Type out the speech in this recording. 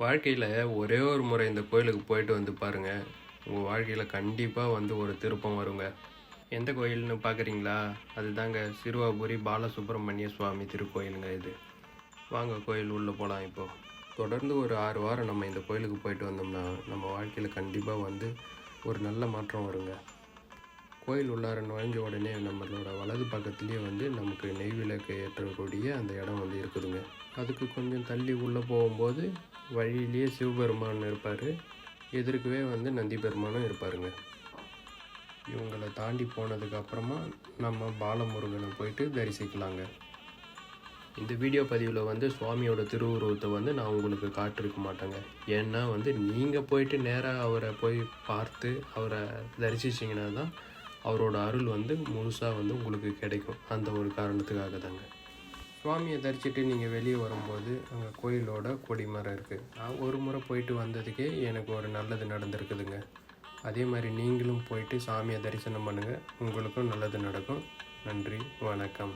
வாழ்க்கையில் ஒரே ஒரு முறை இந்த கோயிலுக்கு போயிட்டு வந்து பாருங்கள் உங்கள் வாழ்க்கையில் கண்டிப்பாக வந்து ஒரு திருப்பம் வருங்க. எந்த கோயில்னு பார்க்குறீங்களா அதுதாங்க சிறுவாபுரி பாலசுப்ரமணிய சுவாமி திருக்கோயிலுங்க இது. வாங்க கோயில் உள்ளே போகலாம் இப்போது தொடர்ந்து ஒரு ஆறு வாரம் நம்ம இந்த கோயிலுக்கு போயிட்டு வந்தோம்னா நம்ம வாழ்க்கையில் கண்டிப்பாக வந்து ஒரு நல்ல மாற்றம் வருங்க. கோயில் உள்ளார நுழைஞ்ச உடனே நம்மளோட வலது பக்கத்துலேயே வந்து நமக்கு நெய் விளக்கு ஏற்றக்கூடிய அந்த இடம் வந்து இருக்குதுங்க. அதுக்கு கொஞ்சம் தள்ளி உள்ளே போகும்போது வழியிலேயே சிவபெருமான் இருப்பார். எதிர்க்கவே வந்து நந்தி பெருமானும் இருப்பாருங்க. இவங்களை தாண்டி போனதுக்கப்புறமா நம்ம பாலமுருகனை போயிட்டு தரிசிக்கலாங்க. இந்த வீடியோ பதிவில் வந்து சுவாமியோட திருவுருவத்தை வந்து நான் உங்களுக்கு காட்டிருக்க மாட்டேங்க. ஏன்னா வந்து நீங்கள் போயிட்டு நேராக அவரை போய் பார்த்து அவரை தரிசிச்சிங்கன்னா தான் அவரோட அருள் வந்து முழுசாக வந்து உங்களுக்கு கிடைக்கும். அந்த ஒரு காரணத்துக்காக தாங்க சுவாமியை தரிசிட்டு நீங்கள் வெளியே வரும்போது அங்கே கோயிலோட கொடிமரம் இருக்குது நான் ஒரு முறை போயிட்டு வந்ததுக்கே எனக்கு ஒரு நல்லது நடந்திருக்குதுங்க. அதே மாதிரி நீங்களும் போயிட்டு சாமியை தரிசனம் பண்ணுங்கள் உங்களுக்கும் நல்லது நடக்கும். நன்றி வணக்கம்.